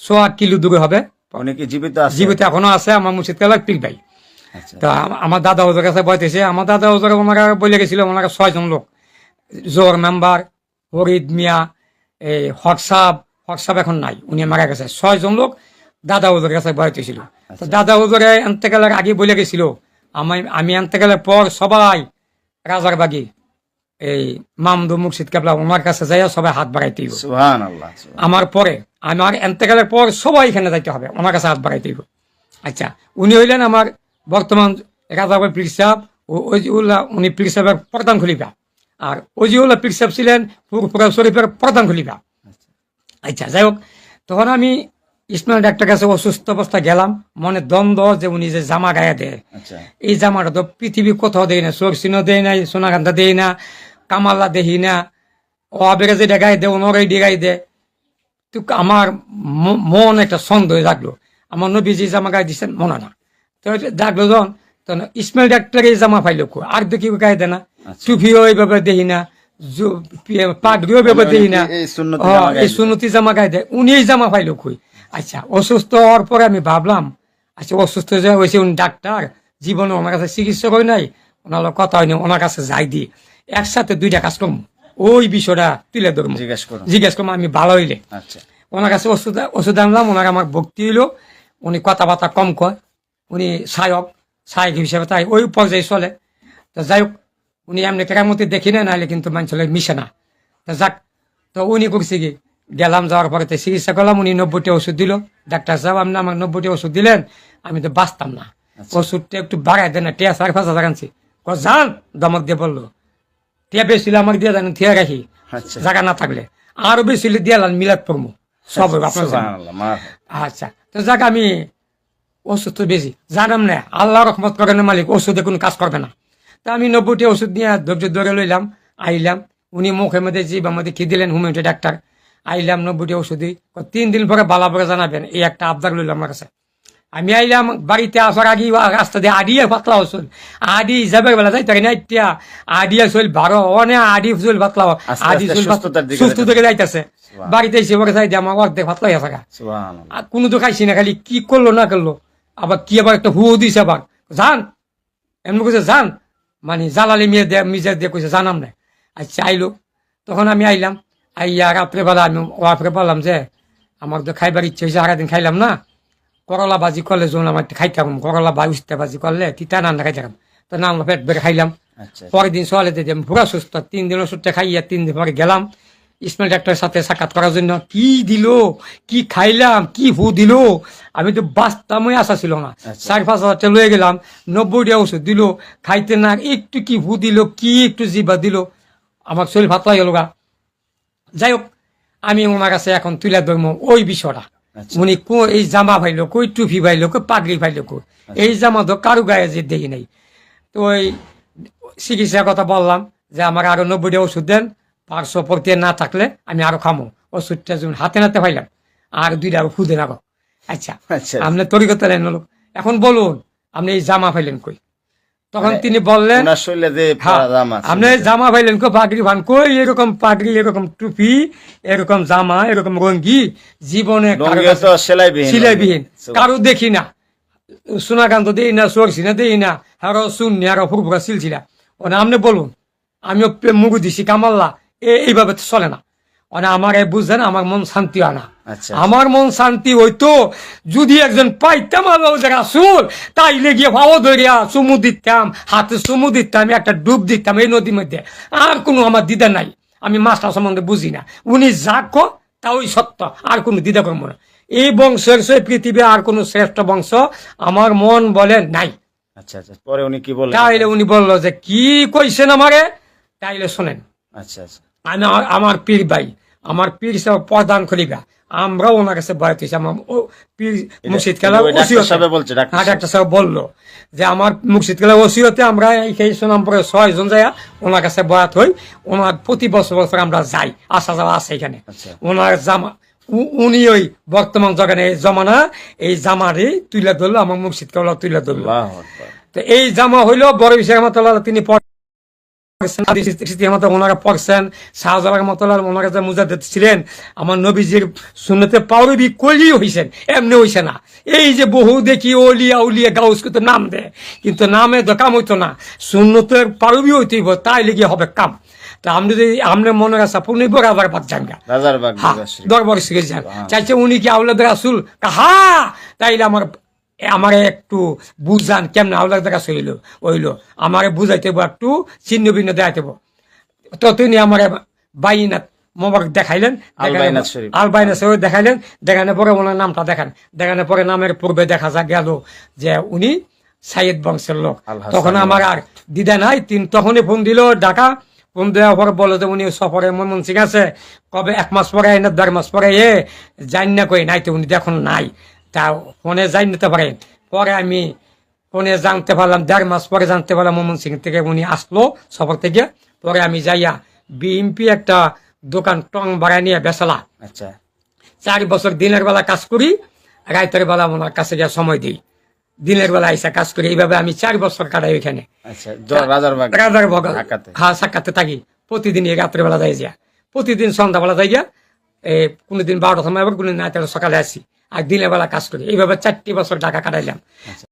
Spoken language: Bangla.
সোয়া কিলো দূরে হবে। উনি কি জীবিত আছে? জীবিত এখনও আছে আমার মুর্শিদ কালার পীর ভাই। আচ্ছা। তা আমার দাদা ওদের কাছে বয়তেছে আমার দাদা ওদের ওনারা বলে গেছিল ওনারা ছয়জন লোক। জোর মেম্বার হরিদ মিয়া এই হোয়াটসঅ্যাপ হোয়াটসঅ্যাপ এখন নাই উনি মারা গেছে। ছয়জন লোক দাদা ওদের কাছে বয়তেছিল তো দাদা ওদের আনতে গেলার আগে বলে গেছিল আমি আমি আনতে গেলে পর সবাই রাজার বাগি। এই মামদু মুর্শিদ কাবলা ওনার কাছে যাই সবাই হাত বাড়াইতে আমার পরে আমার এন্তেকালের পর সবাই এখানে যাইতে হবে ওনার কাছে হাত বাড়াইতে। আচ্ছা উনি হইলেন আমার বর্তমান রাজাবাই পীর সাহেব ও ওজিউল্লাহ উনি পীর সাহেবের প্রধান খলিফা। আর ওজিউল্লাহ পীর সাহেব ছিলেন পুরপুরা শরীফের প্রধান খলিফা। আচ্ছা যাই হোক তখন আমি ইসমাইল ডাক্তার কাছে অসুস্থ অবস্থা গেলাম মনে দ্বন্দ্ব যে উনি যে জামা গায়ে দেয়। আচ্ছা। এই জামাটা তো পৃথিবী কোথাও দেয় না সরসিনো দেয় না সোনাকান্তা দেয় না কামাল্লা দেহি না। ও আবেগে যে গায়ে দে ওনরাই দিয়ে গায়ে দে। তো আমার মন একটা সন্দেহ জাগলো। আমার নবী যে জামা গায়ে দিচ্ছেন মনে না। তো জাগলো যখন তখন ইসমাইল ডাক্তার জামা পাইলো আর দেখি গায়ে দে না। আচ্ছা। টুপিও এইভাবে দেহি না। পাগড়িও এইভাবে দেহি না। এই সুনতি জামা গায়ে দেয় উনি জামা পাইলো কই? আচ্ছা অসুস্থ হওয়ার পরে আমি ভাবলাম আচ্ছা অসুস্থ যে হয়েছে উনি ডাক্তার জীবনে ওনার কাছে চিকিৎসা করে নাই। ওনার কথা হয়নি ওনার কাছে যাই দি। একসাথে দুইটা কাজ করব ওই বিষয়টা তুলে ধরবো জিজ্ঞেস করুন জিজ্ঞেস করব আমি ভালো হইলে। আচ্ছা। ওনার কাছে ওষুধ ওষুধ আনলাম ওনার আমার ভক্তি হইল। উনি কথাবার্তা কম কয়। উনি সায়ক সায়ক হিসেবে তাই ওই পর্যায়ে চলে। তো যাই হোক উনি এমনি কেরামতি দেখি না নাহলে কিন্তু মানুষের মিশে না। তো যাক তো উনি করছে কি গেলাম যাওয়ার পরে তো চিকিৎসা করলাম উনি নব্বইটি ওষুধ দিল। ডাক্তার সাহেব আপনি আমাকে নব্বইটা ওষুধ দিলেন আমি তো বাঁচতাম না। ওষুধটা একটু বাড়াই দেন টিয়া সাড়ে পাঁচ হাজার আনছি। যান দমক দিয়ে বলল টিয়া বেশি আমাকে দিয়ে দেন থিয়া রাখি আচ্ছা। জায়গা না থাকলে। আরও বেশি দিয়ে মিলাদ পড়ব সব মার। আচ্ছা তো যাক আমি ওষুধ তো বেশি। জানাম না আল্লাহ রহমত করেন না মালিক ওষুধে কোনো কাজ করবে না। তা আমি নব্বইটি ওষুধ নিয়ে ধৈর্য ধরে লইলাম আইলাম। উনি মুখের মধ্যে জিবার মধ্যে কি দিলেন হোমিওটি ডাক্তার। আইলাম নব্বইটি ওষুধ দিই তিন দিন পরে বালা পরে জানাবেন এই একটা আবদার লইলাম আমার কাছে। আমি আইলাম বাড়িতে আসার আগে রাস্তা দিয়ে আডিয়া পাতলা ওষুধ আডি যাবে বেলা তাই না এতিয়া আডিয়া চল বারো অনে আডি চল পাতলা আডি চল সুস্থ দিকে যাইতেছে বাড়িতে এসে ওকে যাই আমার অর্ধেক পাতলা হয়ে থাকা আর কোনো তো খাইছি না খালি কি করল না করল আবার কি আবার একটা হুও দিছে আবার জান এমনি কইছে জান মানে জালালি মেয়ে দে মিজে দিয়ে কইছে জানাম না আচ্ছা আইলো তখন আমি আইলাম আইয়া রাত্রেবেলা আমি ওয়াফরে বললাম যে আমার তো খাইবার ইচ্ছে হয়েছে সারাদিন খাইলাম না করলা ভাজি করলে একটু খাইতাম করলা বা উস্তে ভাজি করলে তিতা রান্না খাইতাম তো না আমরা পেট বেড়ে খাইলাম। আচ্ছা পরের দিন সকালে আমি পুরা সুস্থ তিন দিন ওষুধটা খাইয়া তিন দিন পরে গেলাম। ইসমাইল ডাক্তারের সাথে সাক্ষাৎ করার জন্য কি দিল কি খাইলাম কি হু দিল আমি তো বাঁচতামই আশা ছিল না। আচ্ছা। চার পাঁচ হাজারটা লয়ে গেলাম নব্বইটা ওষুধ দিল খাইতে না একটু কি হু দিল কি একটু জিবা দিল। আমার শরীর ভাত হয়ে গেল গা। যাই হোক আমি ওনার কাছে এখন তুলে ধরবো ওই বিষয়টা। আচ্ছা। উনি কো এই জামা ভাইলো কই টুপি ভাইলো কই পাগড়ি ভাইলো কই এই জামা তো কারু গায়ে যে দেখি নাই। তো ওই চিকিৎসার কথা বললাম যে আমার আরও নব্বইটা ওষুধ দেন পার্শ্ব প্রক্রিয়া না থাকলে আমি আরও খামো। ওষুধটা যখন হাতে নাতে পাইলাম আর দুইটা খুদে না আচ্ছা আচ্ছা। আপনি তরিকতা হলো এখন বলুন আপনি এই জামা ফাইলেন কই? তখন তিনি বললেন হ্যাঁ, আপনি জামা পাইলেন। কো পাগড়ি ভান কই এরকম পাগড়ি এরকম টুপি এরকম জামা এরকম রঙ্গি? জীবনে সেলাইবিহীন কারও দেখি না। সোনাকান্ত দেই না সরছি না দেই না আরও শুননি আরও ফুরফুরা সিলছিলা ওনা আপনি বলুন আমিও মুগু দিছি কামাল্লা। এইভাবে তো চলে না। ওনা আমার এই বুঝছেন আমার মন শান্তি হয় না। আচ্ছা আমার মন শান্তি হইতো। যদি একজন পাইতাম আল্লাহ যারা আসুল তাইলে গিয়ে ভাও ধরিয়া চুমু দিতাম হাতে চুমু দিতাম একটা ডুব দিতাম এই নদীর মধ্যে। আর কোনো আমার দিদা নাই। আমি মাছটা সম্বন্ধে বুঝি না। উনি যা কো তা ওই সত্য। আর কোনো দিদা করব না। এই বংশের সে পৃথিবী আর কোনো শ্রেষ্ঠ বংশ আমার মন বলে নাই। আচ্ছা আচ্ছা। পরে উনি কি বললেন? তাইলে উনি বলল যে কি কইছেন আমারে? তাইলে শোনেন। আচ্ছা আচ্ছা। আমি আমার- পীর ভাই আমার পীর সাহেব প্রধান খলিফা। আমরাও ওনার কাছে হয়েছি আমার মুর্শিদ খেলা বলছে হ্যাঁ ডাক্তার সাহেব বলল যে আমার মুর্শিদ খেলা ওসিয়তে আমরা এই সুনাম পরে ছয়জন যাই ওনার কাছে বয়াত হই। ওনার প্রতি বছর বছর আমরা যাই। আসা যাওয়া আছে এখানে। আচ্ছা। ওনার জামা উনি ওই বর্তমান জগানে এই জমানা এই জামারে তুলে ধরলো আমার মুর্শিদ কেলা তুলে ধরলো। তো এই জামা হইল বড় বিষয় তিনি পর স্মৃতির মতো ওনারা পড়ছেন শাহজালার মতো ওনারা যে মুজাদ্দেদ ছিলেন আমার নবীজির শূন্যতে পাউরবি কলি হইছেন এমনি হইছে না। এই যে বহু দেখি ওলিয়া উলিয়া গাউস কিন্তু নাম দেয় কিন্তু নামে তো কাম হইতো না। শূন্যতের পারবি হইতেইব তাই লেগে হবে কাম। তা আপনি যদি আপনার মনে আছে আপনি বরাবর বাদ জানগা রাজার বাগ দুর্গাশ্রী। দরবার শিখে যান। চাইছে উনি কি আউলাদ রাসুল? হা তাইলে আমার আমারে একটু বুঝান কেমন আউলাদ রাসুল হইল হইল। আমারে বুঝাইতে হইব একটু চিহ্ন ভিন্ন দেখাইতে হইব। তো তিনি আমার বাইনাথ মোবারক দেখাইলেন আল বাইনাত শরীফ। দেখাইলেন। দেখানোর পরে ওনার নামটা দেখান। দেখানোর পরে নামের পূর্বে দেখা যা গেল যে উনি সাইয়েদ বংশের লোক। তখন আমার আর দিদা নাই। তিন তখনই ফোন দিল ঢাকা। ফোন দেওয়ার পরে বলো যে উনি সফরে মনমোহন সিং আছে। কবে এক মাস পরে না দেড় মাস পরে এ জান না কই নাই তো উনি তো এখন নাই। তা ফোনে যাই নিতে পারেন। পরে আমি ফোনে জানতে পারলাম দেড় মাস পরে জানতে পারলাম মনমোহন সিং থেকে উনি আসলো সফর থেকে। পরে আমি যাইয়া বিএমপি একটা দোকান টং বাড়ায় নিয়ে বেসালা আচ্ছা। চার বছর দিনের বেলা কাজ করি রাইতের বেলা ওনার কাছে গিয়ে সময় দিই। দিনের বেলা এসে কাজ করি এইভাবে আমি চার বছর কাটাই ওইখানে। রাজার বগল হ্যাঁ সাক্ষাতে থাকি। প্রতিদিন এই রাত্রে বেলা যাই যা প্রতিদিন সন্ধ্যাবেলা যাই গিয়া কোনোদিন বারোটার সময় আবার কোনোদিন রাতের সকালে আসি। আর দিনের বেলা কাজ করি। এইভাবে চারটি বছর টাকা কাটাইলাম।